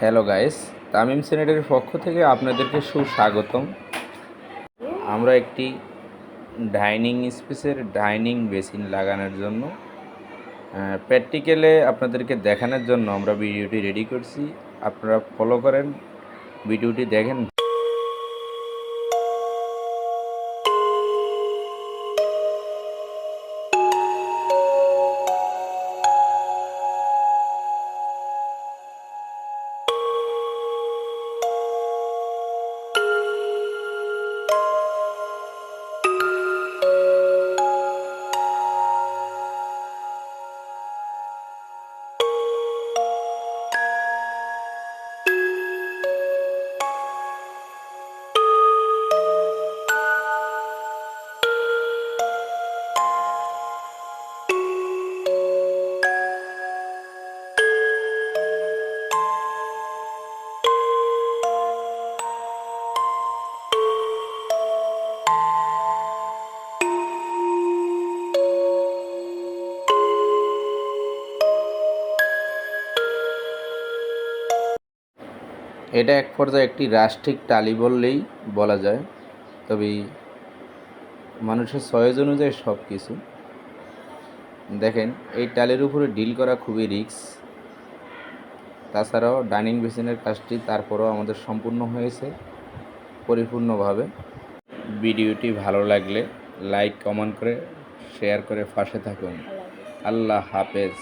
Hello guys Tamim সিনেটের পক্ষ থেকে আপনাদেরকে সুস্বাগতম। আমরা একটি ডাইনিং স্পেসের ডাইনিং বেসিন লাগানোর জন্য প্র্যাকটিক্যালে আপনাদেরকে দেখানোর জন্য আমরা ভিডিওটি রেডি করছি। আপনারা ফলো করেন, ভিডিওটি দেখেন। এটা এক পর্যায়ে একটি রাষ্ট্রিক টালি বললেই বলা যায়। তবে মানুষের সয়েজ অনুযায়ী সব কিছু দেখেন, এই টালির উপরে ডিল করা খুবই রিস্ক। তাছাড়াও ডাইনিং বেসিনের কাজটি তারপরেও আমাদের সম্পূর্ণ হয়েছে পরিপূর্ণভাবে। ভিডিওটি ভালো লাগলে লাইক, কমেন্ট করে, শেয়ার করে পাশে থাকুন। আল্লাহ হাফেজ।